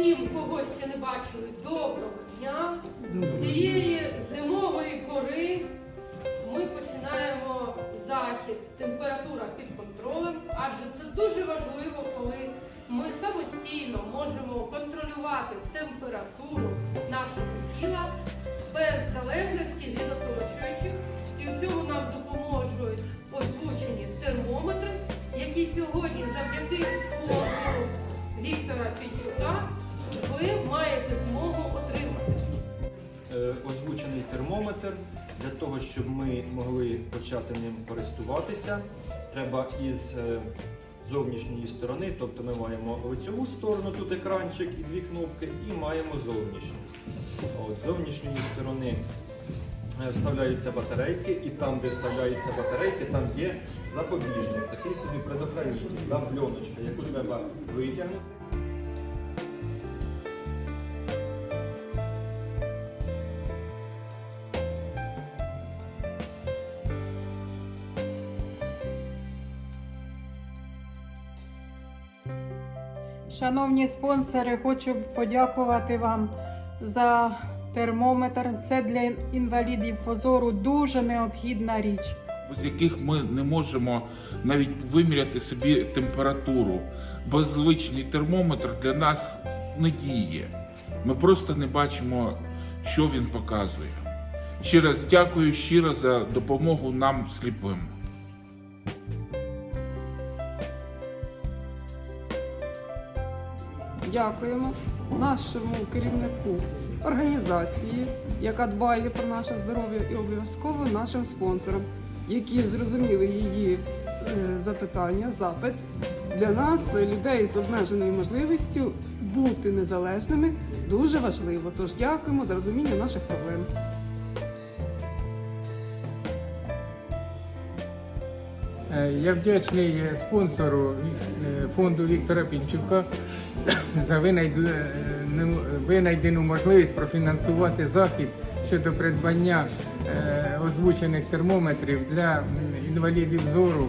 всім, кого ще не бачили, доброго дня цієї зимової. Термометр. Для того, щоб ми могли почати ним користуватися, треба із е, зовнішньої сторони, тобто ми маємо лицьову сторону, тут екранчик і дві кнопки, і маємо зовнішню. З зовнішньої сторони е, вставляються батарейки, і там, де вставляються батарейки, там є запобіжник, такий собі предохранитель, да, пленочка, яку треба витягнути. Шановні спонсори, хочу подякувати вам за термометр. Це для інвалідів позору дуже необхідна річ. з яких ми не можемо навіть виміряти собі температуру. Бо звичний термометр для нас не діє. Ми просто не бачимо, що він показує. Ще раз дякую щиро за допомогу нам сліпим. Дякуємо нашому керівнику організації, яка дбає про наше здоров'я, і обов'язково нашим спонсорам, які зрозуміли її е, запитання, запит. Для нас, людей з обмеженою можливістю, бути незалежними дуже важливо. Тож дякуємо за розуміння наших проблем. Е, Я вдячний е, спонсору фонду Віктора Пінчука за е, ну, винайдену можливість профінансувати захід щодо придбання е, озвучених термометрів для інвалідів зору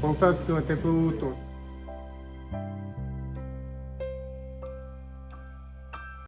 Полтавського ТПУ ТОС.